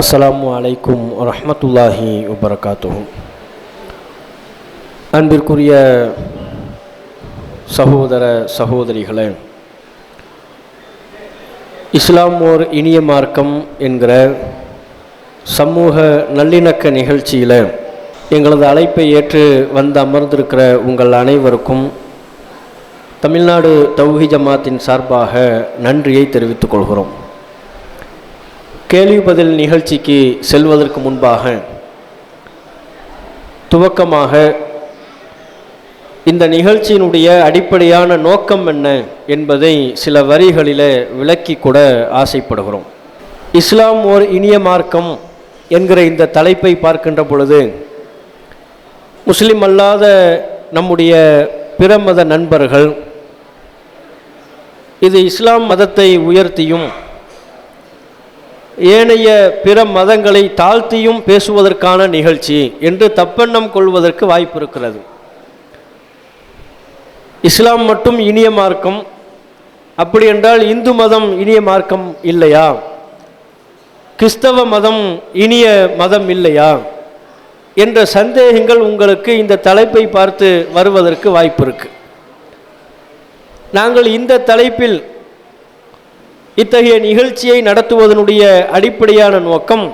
அஸ்ஸலாமு அலைக்கும் வரஹ்மத்துல்லாஹி வபரகாத்துகும் அன்பிற்குரிய சகோதர சகோதரிகளே இஸ்லாம் ஓர் இனிய மார்க்கம் என்கிற சமூக நல்லிணக்க நிகழ்ச்சியில் எங்களது அழைப்பை ஏற்று வந்து அமர்ந்திருக்கிற உங்கள் அனைவருக்கும் தமிழ்நாடு தௌஹி ஜமாத்தின் சார்பாக நன்றியை தெரிவித்துக் கொள்கிறோம். கேள்வி பதில் நிகழ்ச்சிக்கு செல்வதற்கு முன்பாக துவக்கமாக இந்த நிகழ்ச்சியினுடைய அடிப்படையான நோக்கம் என்ன என்பதை சில வரிகளில் விளக்கி கூட ஆசைப்படுகிறோம். இஸ்லாம் ஓர் இனிய மார்க்கம் என்கிற இந்த தலைப்பை பார்க்கின்ற பொழுது முஸ்லிம் அல்லாத நம்முடைய பிற மத நண்பர்கள் இது இஸ்லாம் மதத்தை உயர்த்தியும் ஏனைய பிற மதங்களை தாழ்த்தியும் பேசுவதற்கான நிகழ்ச்சி என்று தப்பெண்ணம் கொள்வதற்கு வாய்ப்பு இருக்கிறது இஸ்லாம் மட்டும் இனிய மார்க்கம். அப்படி என்றால் இந்து மதம் இனிய மார்க்கம் இல்லையா? கிறிஸ்தவ மதம் இனிய மதம் இல்லையா? என்ற சந்தேகங்கள் உங்களுக்கு இந்த தலைப்பை பார்த்து வருவதற்கு வாய்ப்பு இருக்கு. நாங்கள் இந்த தலைப்பில் இத்தகைய நிகழ்ச்சியை நடத்துவதனுடைய அடிப்படையான நோக்கம்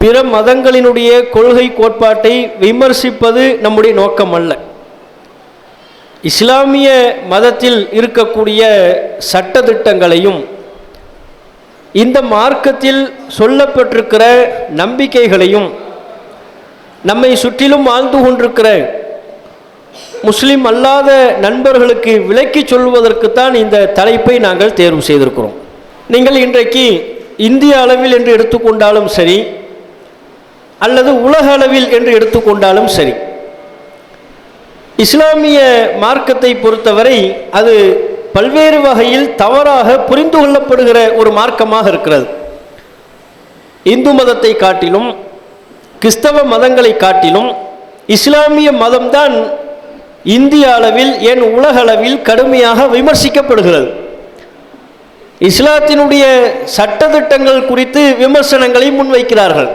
பிற மதங்களினுடைய கொள்கை கோட்பாட்டை விமர்சிப்பது நம்முடைய நோக்கம் அல்ல இஸ்லாமிய மதத்தில் இருக்கக்கூடிய சட்டத்திட்டங்களையும் இந்த மார்க்கத்தில் சொல்லப்பட்டிருக்கிற நம்பிக்கைகளையும் நம்மை சுற்றிலும் வாழ்ந்து கொண்டிருக்கிற முஸ்லீம் அல்லாத நண்பர்களுக்கு விளக்கி சொல்வதற்குத்தான் இந்த தலைப்பை நாங்கள் தேர்வு செய்திருக்கிறோம். நீங்கள் இன்றைக்கு இந்திய அளவில் என்று எடுத்துக்கொண்டாலும் சரி அல்லது உலக அளவில் என்று எடுத்துக்கொண்டாலும் சரி இஸ்லாமிய மார்க்கத்தை பொறுத்தவரை அது பல்வேறு வகையில் தவறாக புரிந்து கொள்ளப்படுகிற ஒரு மார்க்கமாக இருக்கிறது. இந்து மதத்தை காட்டிலும் கிறிஸ்தவ மதங்களை காட்டிலும் இஸ்லாமிய மதம்தான் இந்திய அளவில் ஏன் உலக அளவில் கடுமையாக விமர்சிக்கப்படுகிறது? இஸ்லாத்தினுடைய சட்டத்திட்டங்கள் குறித்து விமர்சனங்களை முன்வைக்கிறார்கள்.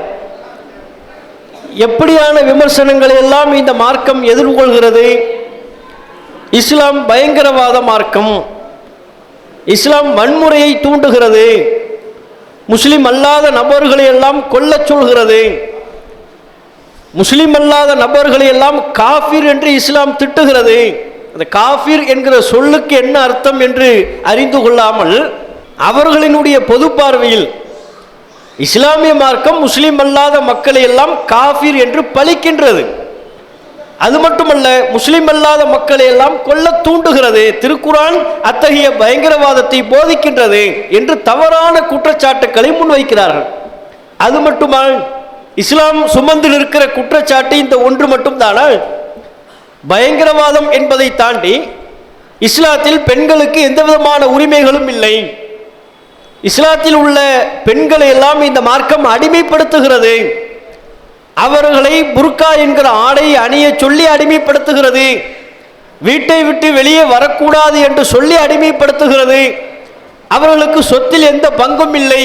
எப்படியான விமர்சனங்களை எல்லாம் இந்த மார்க்கம் எதிர்கொள்கிறது? இஸ்லாம் பயங்கரவாத மார்க்கம். இஸ்லாம் வன்முறையை தூண்டுகிறது. முஸ்லிம் அல்லாத நபர்களை எல்லாம் கொல்லச் சொல்கிறது. முஸ்லீம் அல்லாத நபர்களை எல்லாம் காஃபிர் என்று இஸ்லாம் திட்டுகிறது. அந்த காஃபிர் என்கிற சொல்லுக்கு என்ன அர்த்தம் என்று அறிந்து கொள்ளாமல் அவர்களினுடைய பொது பார்வையில் இஸ்லாமிய மார்க்கம் முஸ்லீம் அல்லாத மக்களை எல்லாம் காஃபிர் என்று பழிக்கின்றது. அது மட்டுமல்ல முஸ்லீம் அல்லாத மக்களை எல்லாம் கொல்ல தூண்டுகிறது. திருக்குறான் அத்தகைய பயங்கரவாதத்தை போதிக்கின்றது என்று தவறான குற்றச்சாட்டுக்களை முன்வைக்கிறார்கள். அது மட்டுமா இஸ்லாம் சுமந்து நிற்கிற குற்றச்சாட்டு இந்த ஒன்று மட்டும்தானா பயங்கரவாதம் என்பதை தாண்டி இஸ்லாத்தில் பெண்களுக்கு எந்த விதமான உரிமைகளும் இல்லை. இஸ்லாத்தில் உள்ள பெண்களை எல்லாம் இந்த மார்க்கம் அடிமைப்படுத்துகிறது. அவர்களை புர்கா என்கிற ஆடை அணிய சொல்லி அடிமைப்படுத்துகிறது. வீட்டை விட்டு வெளியே வரக்கூடாது என்று சொல்லி அடிமைப்படுத்துகிறது. அவர்களுக்கு சொத்தில் எந்த பங்கும் இல்லை.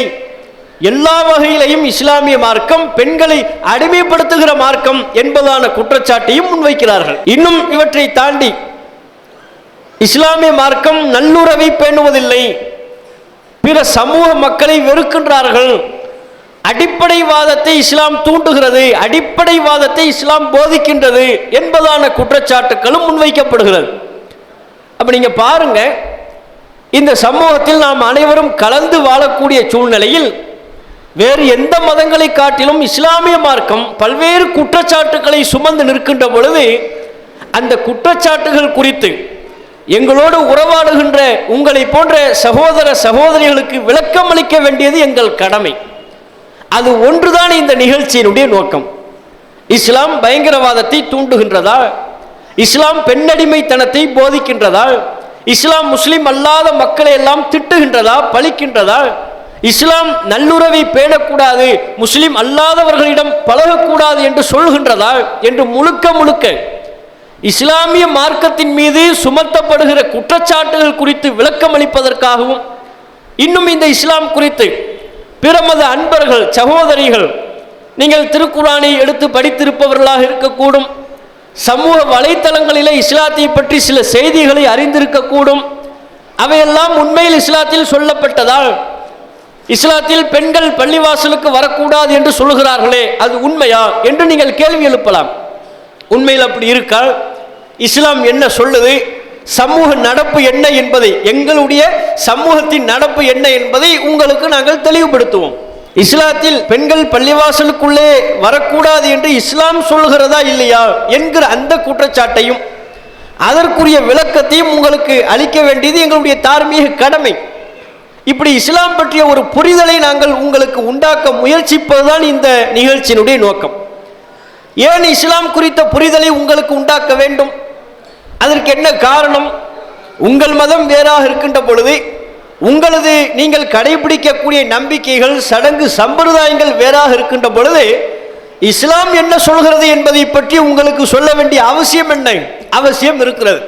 எல்லா வகையிலையும் இஸ்லாமிய மார்க்கம் பெண்களை அடிமைப்படுத்துகிற மார்க்கம் என்பதான குற்றச்சாட்டையும் முன்வைக்கிறார்கள். இன்னும் இவற்றை தாண்டி இஸ்லாமிய மார்க்கம் நல்லுறவை பேணுவதில்லை. பிற சமூக மக்களை வெறுக்கின்றார்கள். அடிப்படைவாதத்தை இஸ்லாம் தூண்டுகிறது. அடிப்படைவாதத்தை இஸ்லாம் போதிக்கின்றது என்பதான குற்றச்சாட்டுகளும் முன்வைக்கப்படுகிறது. அப்போ நீங்கள் பாருங்க இந்த சமூகத்தில் நாம் அனைவரும் கலந்து வாழக்கூடிய சூழ்நிலையில் வேறு எந்த மதங்களை காட்டிலும் இஸ்லாமிய மார்க்கம் பல்வேறு குற்றச்சாட்டுகளை சுமந்து நிற்கின்ற பொழுது அந்த குற்றச்சாட்டுகள் குறித்து எங்களோடு உறவாடுகின்ற உங்களை போன்ற சகோதர சகோதரிகளுக்கு விளக்கம் அளிக்க வேண்டியது எங்கள் கடமை. அது ஒன்றுதான் இந்த நிகழ்ச்சியினுடைய நோக்கம். இஸ்லாம் பயங்கரவாதத்தை தூண்டுகின்றதா? இஸ்லாம் பெண்ணடிமைத்தனத்தை போதிக்கின்றதா? இஸ்லாம் முஸ்லிம் அல்லாத மக்களை எல்லாம் திட்டுகின்றதா? பழிக்கின்றதா? இஸ்லாம் நல்லுறவை பேணக்கூடாது முஸ்லிம் அல்லாதவர்களிடம் பழகக்கூடாது என்று சொல்கின்றதா என்று முழுக்க முழுக்க இஸ்லாமிய மார்க்கத்தின் மீது சுமத்தப்படுகிற குற்றச்சாட்டுகள் குறித்து விளக்கம் அளிப்பதற்காகவும் இன்னும் இந்த இஸ்லாம் குறித்து பிறமத அன்பர்கள் சகோதரிகள் நீங்கள் திருக்குறானை எடுத்து படித்திருப்பவர்களாக இருக்கக்கூடும். சமூக வலைத்தளங்களில் இஸ்லாத்தை பற்றி சில செய்திகளை அறிந்திருக்கக்கூடும். அவையெல்லாம் உண்மையில் இஸ்லாத்தில் சொல்லப்பட்டதால் இஸ்லாத்தில் பெண்கள் பள்ளிவாசலுக்கு வரக்கூடாது என்று சொல்லுகிறார்களே அது உண்மையா என்று நீங்கள் கேள்வி எழுப்பலாம். உண்மையில் அப்படி இருக்கால் இஸ்லாம் என்ன சொல்லுது? சமூக நடப்பு என்ன என்பதை எங்களுடைய சமூகத்தின் நடப்பு என்ன என்பதை உங்களுக்கு நாங்கள் தெளிவுபடுத்துவோம். இஸ்லாத்தில் பெண்கள் பள்ளிவாசலுக்குள்ளே வரக்கூடாது என்று இஸ்லாம் சொல்கிறதா இல்லையா என்கிற அந்த குற்றச்சாட்டையும் அதற்குரிய விளக்கத்தையும் உங்களுக்கு அளிக்க வேண்டியது எங்களுடைய தார்மீக கடமை. இப்படி இஸ்லாம் பற்றிய ஒரு புரிதலை நாங்கள் உங்களுக்கு உண்டாக்க முயற்சிப்பதுதான் இந்த நிகழ்ச்சியினுடைய நோக்கம். ஏன் இஸ்லாம் குறித்த புரிதலை உங்களுக்கு உண்டாக்க வேண்டும்? அதற்கு என்ன காரணம்? உங்கள் மதம் வேறாக இருக்கின்ற பொழுது உங்களது நீங்கள் கடைபிடிக்கக்கூடிய நம்பிக்கைகள் சடங்கு சம்பிரதாயங்கள் வேறாக இருக்கின்ற பொழுது இஸ்லாம் என்ன சொல்கிறது என்பதை பற்றி உங்களுக்கு சொல்ல வேண்டிய அவசியம் என்ன? அவசியம் இருக்கிறது.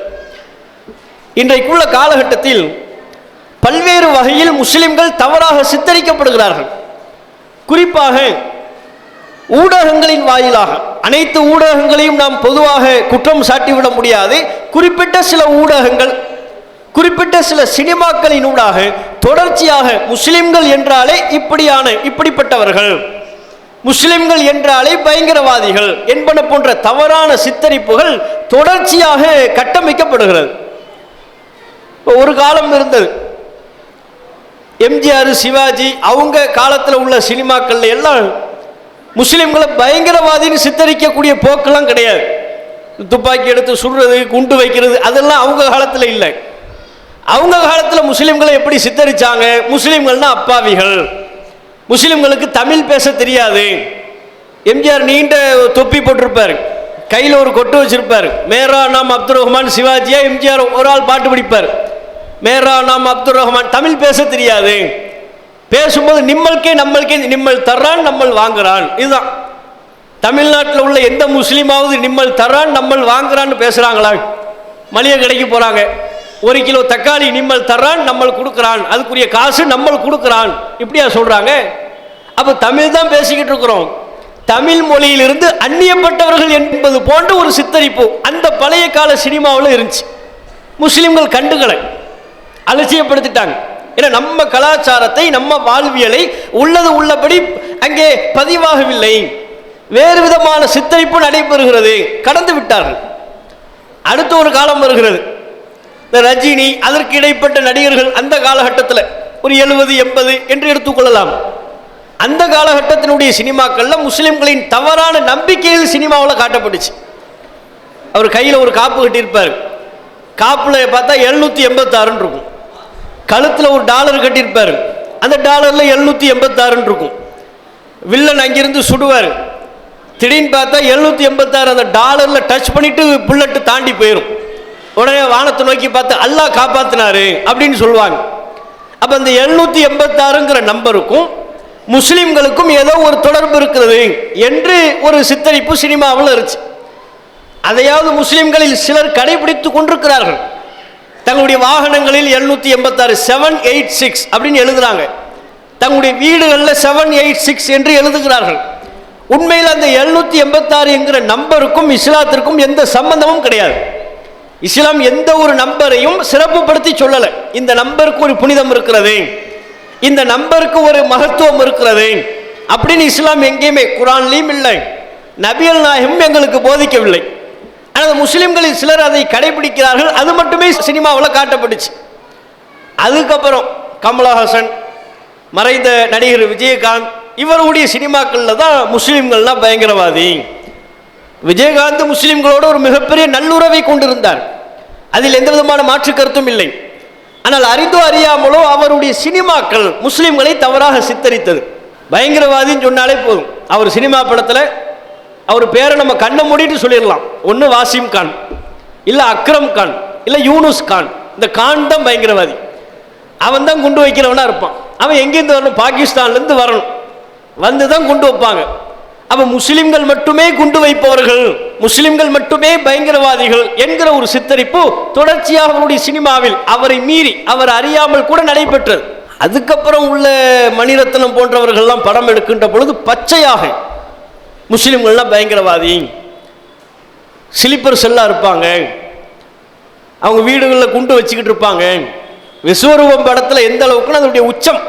இன்றைக்குள்ள காலகட்டத்தில் பல்வேறு வகையில் முஸ்லிம்கள் தவறாக சித்தரிக்கப்படுகிறார்கள். குறிப்பாக ஊடகங்களின் வாயிலாக அனைத்து ஊடகங்களையும் நாம் பொதுவாக குற்றம் சாட்டிவிட முடியாது. குறிப்பிட்ட சில ஊடகங்கள் குறிப்பிட்ட சில சினிமாக்களின் ஊடாக தொடர்ச்சியாக முஸ்லிம்கள் என்றாலே இப்படியான இப்படிப்பட்டவர்கள். முஸ்லிம்கள் என்றாலே பயங்கரவாதிகள் என்பன போன்ற தவறான சித்தரிப்புகள் தொடர்ச்சியாக கட்டமைக்கப்படுகிறது. ஒரு காலம் இருந்தது. எம்ஜிஆர் சிவாஜி அவங்க காலத்தில் உள்ள சினிமாக்கள் எல்லாம் முஸ்லீம்களை பயங்கரவாதின்னு சித்தரிக்கக்கூடிய போக்கெல்லாம் கிடையாது. துப்பாக்கி எடுத்து சுடுறது குண்டு வைக்கிறது அதெல்லாம் அவங்க காலத்தில் இல்லை. அவங்க காலத்தில் முஸ்லீம்களை எப்படி சித்தரிச்சாங்க? முஸ்லீம்கள்னா அப்பாவிகள். முஸ்லீம்களுக்கு தமிழ் பேச தெரியாது. எம்ஜிஆர் நீண்ட தொப்பி போட்டிருப்பார். கையில் ஒரு கொட்டு வச்சிருப்பார். மேரா நாம் அப்துல் ரஹ்மான் சிவாஜியா எம்ஜிஆர் ஒரு ஆள் பாட்டு பிடிப்பார். மேரா நாம் அப்துல் ரஹ்மான் தமிழ் பேச தெரியாது. பேசும்போது நிம்மளுக்கே நம்மளுக்கே நிம்மல் தர்றான் நம்மள் வாங்குறான். இதுதான். தமிழ்நாட்டில் உள்ள எந்த முஸ்லீமாவது நிம்மல் தர்றான் நம்மள் வாங்குறான்னு பேசுகிறாங்களா மளிகை கடைக்கு போகிறாங்க ஒரு கிலோ தக்காளி நிம்மல் தர்றான் நம்மள் கொடுக்குறான். அதுக்குரிய காசு நம்மள் கொடுக்குறான். இப்படியா சொல்கிறாங்க அப்போ தமிழ் தான் பேசிக்கிட்டு இருக்கிறோம். தமிழ் மொழியிலிருந்து அந்நியப்பட்டவர்கள் என்பது போன்ற ஒரு சித்தரிப்பு அந்த பழைய கால சினிமாவில் இருந்துச்சு. முஸ்லீம்கள் கண்டுகளை அலட்சியப்படுத்திட்டாங்க. ஏன்னா நம்ம கலாச்சாரத்தை நம்ம வாழ்வியலை உள்ளது உள்ளபடி அங்கே பதிவாகவில்லை. வேறு விதமான சித்தரிப்பு நடைபெறுகிறது. கடந்து விட்டார்கள். அடுத்த ஒரு காலம் வருகிறது. இந்த ரஜினி அதற்கு இடைப்பட்ட நடிகர்கள் அந்த காலகட்டத்தில் ஒரு எழுபது எண்பது என்று எடுத்துக்கொள்ளலாம் அந்த காலகட்டத்தினுடைய சினிமாக்கள்ல முஸ்லிம்களின் தவறான நம்பிக்கைகள் சினிமாவில் காட்டப்பட்டுச்சு. அவர் கையில் ஒரு காப்பு கட்டியிருப்பார். காப்பில் பார்த்தா எழுநூற்றி எண்பத்தாறுன்னு இருக்கும். கழுத்தில் ஒரு டாலர் கட்டியிருப்பார். அந்த டாலரில் எழுநூற்றி எண்பத்தாறுன்னு இருக்கும். வில்லன் அங்கிருந்து சுடுவார். திடீர்னு பார்த்தா எழுநூற்றி எண்பத்தாறு அந்த டாலரில் டச் பண்ணிவிட்டு புல்லட்டு தாண்டி போயிடும் உடனே வானத்தை நோக்கி பார்த்து அல்லாஹ் காப்பாற்றினாரு அப்படின்னு சொல்லுவாங்க. அப்போ அந்த எழுநூற்றி எண்பத்தாறுங்கிற நம்பருக்கும் முஸ்லீம்களுக்கும் ஏதோ ஒரு தொடர்பு இருக்கிறது என்று ஒரு சித்தரிப்பு சினிமாவில் இருந்துச்சு. அதையாவது முஸ்லீம்களில் சிலர் கடைபிடித்து கொண்டிருக்கிறார்கள். தங்களுடைய வாகனங்களில் எழுநூற்றி எண்பத்தாறு செவன் எயிட் சிக்ஸ் அப்படின்னு எழுதுறாங்க. தங்களுடைய வீடுகளில் செவன் எயிட் சிக்ஸ் என்று எழுதுகிறார்கள். உண்மையில் அந்த எழுநூற்றி எண்பத்தாறு என்கிற நம்பருக்கும் இஸ்லாத்திற்கும் எந்த சம்பந்தமும் கிடையாது. இஸ்லாம் எந்த ஒரு நம்பரையும் சிறப்புப்படுத்தி சொல்லலை. இந்த நம்பருக்கு ஒரு புனிதம் இருக்கிறது. இந்த நம்பருக்கு ஒரு மகத்துவம் இருக்கிறது. அப்படின்னு இஸ்லாம் எங்கேயுமே குரான்லையும் இல்லை. நபியல் நாயகம் எங்களுக்கு போதிக்கவில்லை. ஆனால் முஸ்லீம்களில் சிலர் அதை கடைபிடிக்கிறார்கள். அது மட்டுமே சினிமாவில் காட்டப்பட்டுச்சு. அதுக்கப்புறம் கமலஹாசன் மறைந்த நடிகர் விஜயகாந்த் இவருடைய சினிமாக்களில் தான் முஸ்லீம்கள்லாம் பயங்கரவாதி. விஜயகாந்த் முஸ்லீம்களோடு ஒரு மிகப்பெரிய நல்லுறவை கொண்டிருந்தார். அதில் எந்த விதமான மாற்று கருத்தும் இல்லை. ஆனால் அறிந்தோ அறியாமலோ அவருடைய சினிமாக்கள் முஸ்லீம்களை தவறாக சித்தரித்தது. பயங்கரவாதின்னு சொன்னாலே போதும். அவர் சினிமா படத்தில் அவர் பேரை நம்ம கண்ணை மூடிட்டு சொல்லிடலாம். ஒன்று வாசிம் கான் இல்லை அக்ரம் கான் இல்லை யூனுஸ் கான். இந்த கான் தான் பயங்கரவாதி. அவன் தான் குண்டு வைக்கிறவனாக இருப்பான். அவன் எங்கேருந்து வரணும்? பாகிஸ்தான்லேருந்து வரணும். வந்து தான் குண்டு வைப்பாங்க. அப்போ முஸ்லிம்கள் மட்டுமே குண்டு வைப்பவர்கள் முஸ்லிம்கள் மட்டுமே பயங்கரவாதிகள் என்கிற ஒரு சித்தரிப்பு தொடர்ச்சியாக அவருடைய சினிமாவில் அவரை மீறி அவர் அறியாமல் கூட நடைபெற்றது. அதுக்கப்புறம் உள்ள மணிரத்னம் போன்றவர்கள்லாம் படம் எடுக்கின்ற பொழுது பச்சையாக முஸ்லீம்கள்லாம் பயங்கரவாதி. ஸ்லீப்பர் செல்லாக இருப்பாங்க. அவங்க வீடுகளில் குண்டு வச்சுக்கிட்டு இருப்பாங்க. விஸ்வரூபம் படத்தில் எந்த அளவுக்குன்னு அதனுடைய உச்சம்.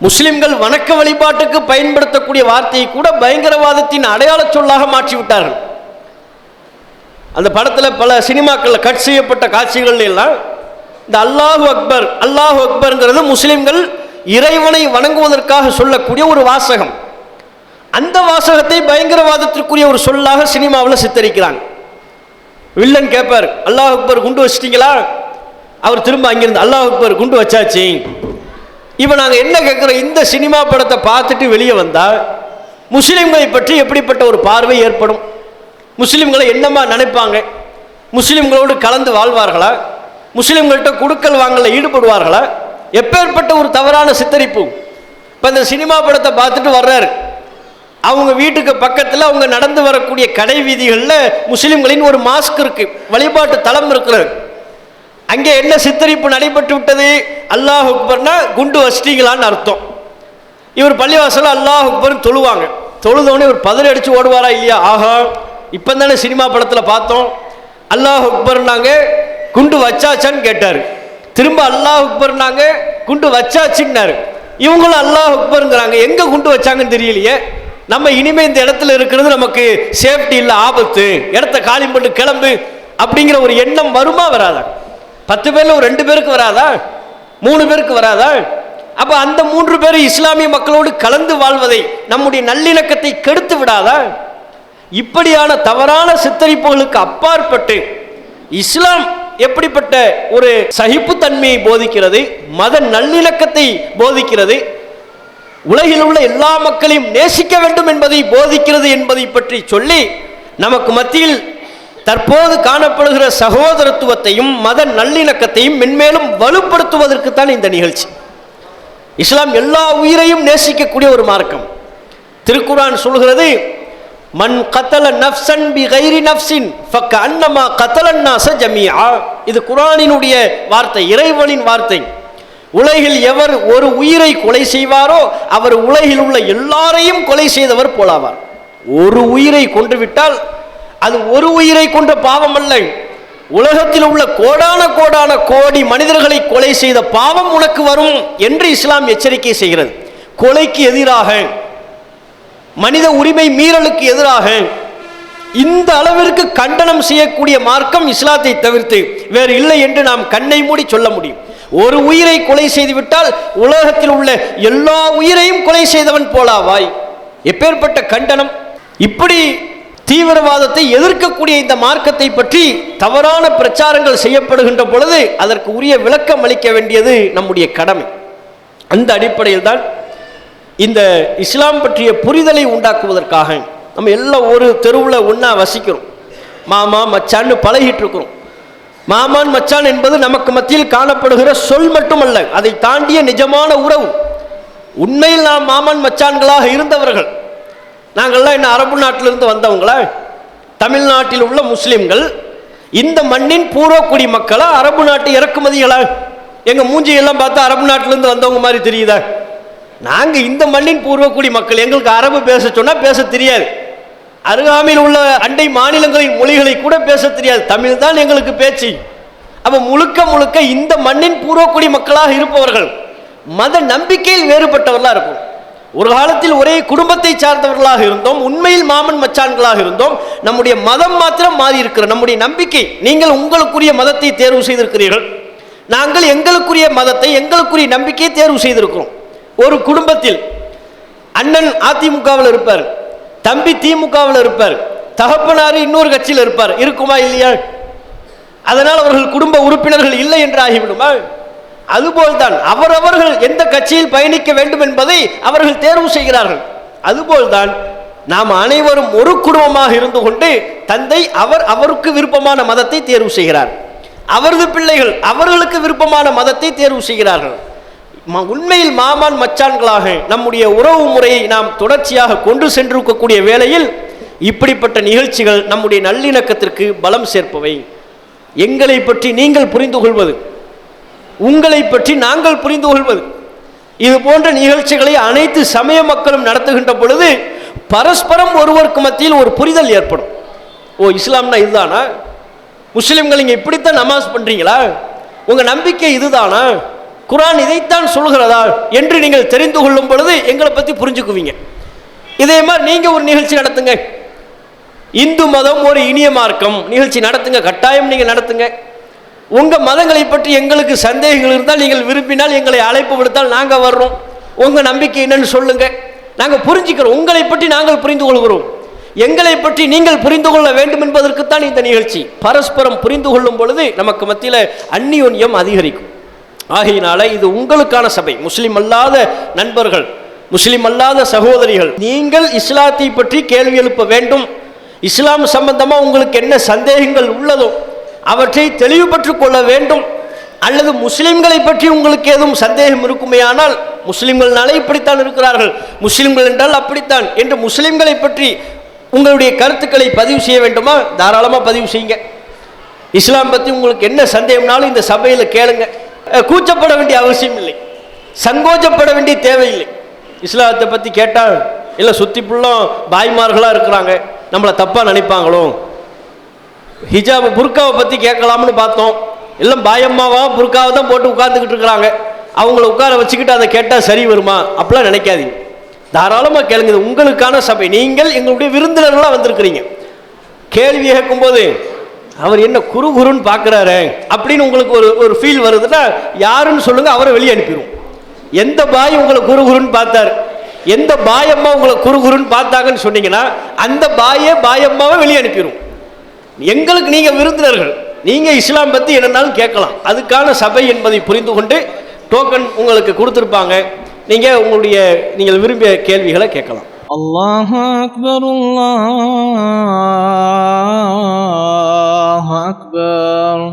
முஸ்லிம்கள் வணக்க வழிபாட்டுக்கு பயன்படுத்தக்கூடிய வார்த்தையை கூட பயங்கரவாதத்தின் அடையாளச் சொல்லாக மாற்றிவிட்டார்கள். அந்த படத்தில் பல சினிமாக்களில் கட் செய்யப்பட்ட காட்சிகள் எல்லாம் இந்த அல்லாஹு அக்பர் அல்லாஹு அக்பர்ங்கிறது முஸ்லிம்கள் இறைவனை வணங்குவதற்காக சொல்லக்கூடிய ஒரு வாசகம். அந்த வாசகத்தை பயங்கரவாதத்திற்குரிய ஒரு சொல்லாக சினிமாவில் சித்தரிக்கிறாங்க வில்லன் கேட்பார் அல்லாஹ் அக்பர் குண்டு வச்சிட்டீங்களா? அவர் திரும்ப அங்கிருந்து அல்லாஹ் அக்பர் குண்டு வச்சாச்சு. இப்போ நாங்கள் என்ன கேட்குறோம் இந்த சினிமா படத்தை பார்த்துட்டு வெளியே வந்தால் முஸ்லீம்களை பற்றி எப்படிப்பட்ட ஒரு பார்வை ஏற்படும்? முஸ்லீம்களை என்னமா நினைப்பாங்க? முஸ்லீம்களோடு கலந்து வாழ்வார்களா? முஸ்லீம்கள்ட்ட குடுக்கல் வாங்கல ஈடுபடுவார்களா? எப்பேற்பட்ட ஒரு தவறான சித்தரிப்பு? இப்போ இந்த சினிமா படத்தை பார்த்துட்டு வர்றாரு. அவங்க வீட்டுக்கு பக்கத்தில் அவங்க நடந்து வரக்கூடிய கடை வீதிகளில் முஸ்லீம்களின் ஒரு மாஸ்க் இருக்கு வழிபாட்டு தலம் இருக்கிறது. அங்கே என்ன சித்தரிப்பு நடைபெற்று விட்டது? அல்லாஹ் அக்பர்னா குண்டு வச்சிட்டீங்களான்னு அர்த்தம். இவர் பள்ளிவாசலில் அல்லாஹ் அக்பர்னு தொழுவாங்க. தொழுதோடனே இவர் பதறி அடிச்சு ஓடுவாரா இல்லையா? ஆஹா இப்போ தானே சினிமா படத்தில் பார்த்தோம். அல்லாஹ் அக்பர்னாங்க குண்டு வச்சாச்சான்னு கேட்டார். திரும்ப அல்லாஹ் அக்பர்னாங்க குண்டு வச்சாச்சுன்னாரு. இவங்களும் அல்லாஹ் அக்பருங்கிறாங்க. எங்கே குண்டு வச்சாங்கன்னு தெரியலையே? நம்ம இனிமே இந்த இடத்துல இருக்கிறது நமக்கு சேஃப்டி இல்லை ஆபத்து. இடத்த காலி பண்ணி கிளம்பு அப்படிங்கிற ஒரு எண்ணம் வருமா வராதா? பத்து பேர்ல ஒரு ரெண்டு பேருக்கு வராதா? மூணு பேருக்கு வராதா? அப்ப அந்த மூன்று பேர் இஸ்லாமிய மக்களோடு கலந்து வாழ்வதை நம்முடைய நல்லிணக்கத்தை கெடுத்து விடாதா? இப்படியான தவறான சித்தரிப்புகளுக்கு அப்பாற்பட்டு இஸ்லாம் எப்படிப்பட்ட ஒரு சகிப்புத்தன்மையை போதிக்கிறது மத நல்லிணக்கத்தை போதிக்கிறது உலகில் உள்ள எல்லா மக்களையும் நேசிக்க வேண்டும் என்பதை போதிக்கிறது என்பதை பற்றி சொல்லி நமக்கு மத்தியில் தற்போது காணப்படுகிற சகோதரத்துவத்தையும் மத நல்லிணக்கத்தையும் மென்மேலும் வலுப்படுத்துவதற்குத்தான் இந்த நிகழ்ச்சி. இஸ்லாம் எல்லா உயிரையும் நேசிக்கக்கூடிய ஒரு மார்க்கம். திருக்குரான் சொல்கிறது மண் கத்தல நஃப்சன் பி கைரி நஃப்சின் ஃபக்க அன்னமா கத்தலன்னாச ஜமியா இது குரானினுடைய வார்த்தை இறைவனின் வார்த்தை. உலகில் எவர் ஒரு உயிரை கொலை செய்வாரோ அவர் உலகில் உள்ள எல்லாரையும் கொலை செய்தவர் போலாவார். ஒரு உயிரை கொன்று விட்டால் அது ஒரு உயிரை கொன்ற பாவம் அல்ல. உலகத்தில் உள்ள கோடான கோடான கோடி மனிதர்களை கொலை செய்த பாவம் உனக்கு வரும் என்று இஸ்லாம் எச்சரிக்கை செய்கிறது. கொலைக்கு எதிராக மனித உரிமை மீறலுக்கு எதிராக இந்த அளவிற்கு கண்டனம் செய்யக்கூடிய மார்க்கம் இஸ்லாத்தை தவிர்த்து வேறு இல்லை என்று நாம் கண்ணை மூடி சொல்ல முடியும். ஒரு உயிரை கொலை செய்துவிட்டால் உலகத்தில் உள்ள எல்லா உயிரையும் கொலை செய்தவன் போலாவாய். எப்பேற்பட்ட கண்டனம். இப்படி தீவிரவாதத்தை எதிர்க்கக்கூடிய இந்த மார்க்கத்தை பற்றி தவறான பிரச்சாரங்கள் செய்யப்படுகின்ற பொழுது அதற்கு உரிய விளக்கம் அளிக்க வேண்டியது நம்முடைய கடமை. அந்த அடிப்படையில் தான் இந்த இஸ்லாம் பற்றிய புரிதலை உண்டாக்குவதற்காக நம்ம எல்லாம் ஒரு தெருவில் ஒன்றா வசிக்கிறோம். மாமா மச்சான்னு பழகிட்டு இருக்கிறோம். மாமான் மச்சான் என்பது நமக்கு மத்தியில் காணப்படுகிற சொல் மட்டுமல்ல. அதை தாண்டிய நிஜமான உறவு. உண்மையில் நாம் மாமன் மச்சான்களாக இருந்தவர்கள். நாங்கள்லாம் என்ன அரபு நாட்டிலிருந்து வந்தவங்களா? தமிழ்நாட்டில் உள்ள முஸ்லிம்கள். இந்த மண்ணின் பூர்வக்குடி மக்களா? அரபு நாட்டு இறக்குமதிகளா? எங்கள் மூஞ்சியெல்லாம் பார்த்தா அரபு நாட்டிலிருந்து வந்தவங்க மாதிரி தெரியுதா? நாங்கள் இந்த மண்ணின் பூர்வக்குடி மக்கள். எங்களுக்கு அரபு பேச சொன்னால் பேச தெரியாது. அருகாமையில் உள்ள அண்டை மாநிலங்களின் மொழிகளை கூட பேச தெரியாது. தமிழ் தான் எங்களுக்கு பேச்சு. அப்போ முழுக்க முழுக்க இந்த மண்ணின் பூர்வக்குடி மக்களாக இருப்பவர்கள் மத நம்பிக்கையில் வேறுபட்டவர்களாக இருக்கும். ஒரு காலத்தில் ஒரே குடும்பத்தை சார்ந்தவர்களாக இருந்தோம். உண்மையில் மாமன் மச்சான்களாக இருந்தோம். நம்முடைய மதம் மாத்திரம் மாறி இருக்கிற நம்முடைய நம்பிக்கை. நீங்கள் உங்களுக்குரிய மதத்தை தேர்வு செய்திருக்கிறீர்கள். நாங்கள் எங்களுக்குரிய மதத்தை எங்களுக்குரிய நம்பிக்கையை தேர்வு செய்திருக்கிறோம். ஒரு குடும்பத்தில் அண்ணன் அதிமுகவில் இருப்பார். தம்பி திமுகவில் இருப்பார். தகப்பனார் இன்னொரு கட்சியில் இருப்பார். இருக்குமா இல்லையா? அதனால் அவர்கள் குடும்ப உறுப்பினர்கள் இல்லை என்று ஆகிவிடுமா? அதுபோல்தான் அவரவர்கள் எந்த கட்சியில் பயணிக்க வேண்டும் என்பதை அவர்கள் தேர்வு செய்கிறார்கள். அதுபோல்தான் நாம் அனைவரும் ஒரு குடும்பமாக இருந்து கொண்டு தந்தை அவர் அவருக்கு விருப்பமான மதத்தை தேர்வு செய்கிறார். அவரது பிள்ளைகள் அவர்களுக்கு விருப்பமான மதத்தை தேர்வு செய்கிறார்கள். உண்மையில் மாமான் மச்சான்களாக நம்முடைய உறவு முறையை நாம் தொடர்ச்சியாக கொண்டு சென்றிருக்கக்கூடிய வேளையில் இப்படிப்பட்ட நிகழ்ச்சிகள் நம்முடைய நல்லிணக்கத்திற்கு பலம் சேர்ப்பவை. எங்களை பற்றி நீங்கள் புரிந்து கொள்வது உங்களை பற்றி நாங்கள் புரிந்து கொள்வது இது போன்ற நிகழ்ச்சிகளை அனைத்து சமய மக்களும் நடத்துகின்ற பொழுது பரஸ்பரம் ஒருவருக்கு மத்தியில் ஒரு புரிதல் ஏற்படும். ஓ இஸ்லாம்னா இதுதானா? முஸ்லீம்கள் இங்கே இப்படித்தான் நமாஸ் பண்ணுறீங்களா உங்கள் நம்பிக்கை இதுதானா? குரான் இதைத்தான் சொல்கிறதா என்று நீங்கள் தெரிந்து கொள்ளும் பொழுது எங்களை பற்றி புரிஞ்சுக்குவீங்க. இதே மாதிரி நீங்கள் ஒரு நிகழ்ச்சி நடத்துங்க. இந்து மதம் ஒரு இனிய மார்க்கம். நிகழ்ச்சி நடத்துங்க கட்டாயம் நீங்கள் நடத்துங்க. உங்கள் மதங்களை பற்றி எங்களுக்கு சந்தேகங்கள் இருந்தால் நீங்கள் விரும்பினால் எங்களை அழைப்பு விடுத்தால் நாங்கள் வர்றோம். உங்கள் நம்பிக்கை என்னன்னு சொல்லுங்கள் நாங்கள் புரிஞ்சுக்கிறோம். உங்களை பற்றி நாங்கள் புரிந்து கொள்கிறோம். எங்களை பற்றி நீங்கள் புரிந்து கொள்ள வேண்டும் என்பதற்குத்தான் இந்த நிகழ்ச்சி. பரஸ்பரம் புரிந்து கொள்ளும் பொழுது நமக்கு மத்தியில் அந்நியோன்யம் அதிகரிக்கும். ஆகையினால இது உங்களுக்கான சபை. முஸ்லிம் அல்லாத நண்பர்கள் முஸ்லிம் அல்லாத சகோதரிகள் நீங்கள் இஸ்லாத்தை பற்றி கேள்வி எழுப்ப வேண்டும். இஸ்லாம் சம்பந்தமா உங்களுக்கு என்ன சந்தேகங்கள் உள்ளதோ அவற்றை தெளிவுபட்டுக் கொள்ள வேண்டும். அல்லது முஸ்லிம்களை பற்றி உங்களுக்கு ஏதும் சந்தேகம் இருக்குமே ஆனால் முஸ்லிம்கள்னாலே இப்படித்தான் இருக்கிறார்கள். முஸ்லிம்கள் என்றால் அப்படித்தான். என்று முஸ்லிம்களை பற்றி உங்களுடைய கருத்துக்களை பதிவு செய்ய வேண்டுமா? தாராளமாக பதிவு செய்யுங்க. இஸ்லாம் பற்றி உங்களுக்கு என்ன சந்தேகம்னாலும் இந்த சபையில் கேளுங்கள் கூச்சப்பட வேண்டிய அவசியம் இல்லை. சங்கோச்சப்பட வேண்டிய தேவையில்லை. இஸ்லாத்தை பற்றி கேட்டால் இல்லை சுற்றி ஃபுல்லும் பாய்மார்களாக இருக்கிறாங்க. நம்மளை தப்பாக நினைப்பாங்களோ? ஹிஜாப் புர்காவை பற்றி கேட்கலாம்னு பார்த்தோம். எல்லாம் பாயம்மாவா புர்காவை தான் போட்டு உட்காந்துக்கிட்டு இருக்கிறாங்க. அவங்கள உட்கார வச்சுக்கிட்டு அதை கேட்டால் சரி வருமா? அப்படிலாம் நினைக்காதீங்க. தாராளமாக கேளுங்க உங்களுக்கான சபை. நீங்கள் எங்களுடைய விருந்தினர்களாக வந்திருக்கிறீங்க. கேள்வி கேட்கும்போது அவர் என்ன குரு குருன்னு பார்க்குறாரு அப்படின்னு உங்களுக்கு ஒரு ஒரு ஃபீல் வருதுன்னா யாருன்னு சொல்லுங்கள் அவரை வெளியே அனுப்பிடுவோம். எந்த பாய் உங்களை குரு குருன்னு பார்த்தார்? எந்த பாயம்மா உங்களை குரு குருன்னு பார்த்தாங்கன்னு சொன்னீங்கன்னா அந்த பாயே பாயம்மாவை வெளியே அனுப்பிடுவோம். எங்களுக்கு நீங்கள் விருந்தினர்கள் நீங்கள் இஸ்லாம் பற்றி என்னன்னாலும் கேட்கலாம். அதுக்கான சபை என்பதை புரிந்து கொண்டு டோக்கன் உங்களுக்கு கொடுத்துருப்பாங்க. நீங்கள் உங்களுடைய நீங்கள் விரும்பிய கேள்விகளை கேட்கலாம். அல்லாஹ் அக்பர் الله أكبر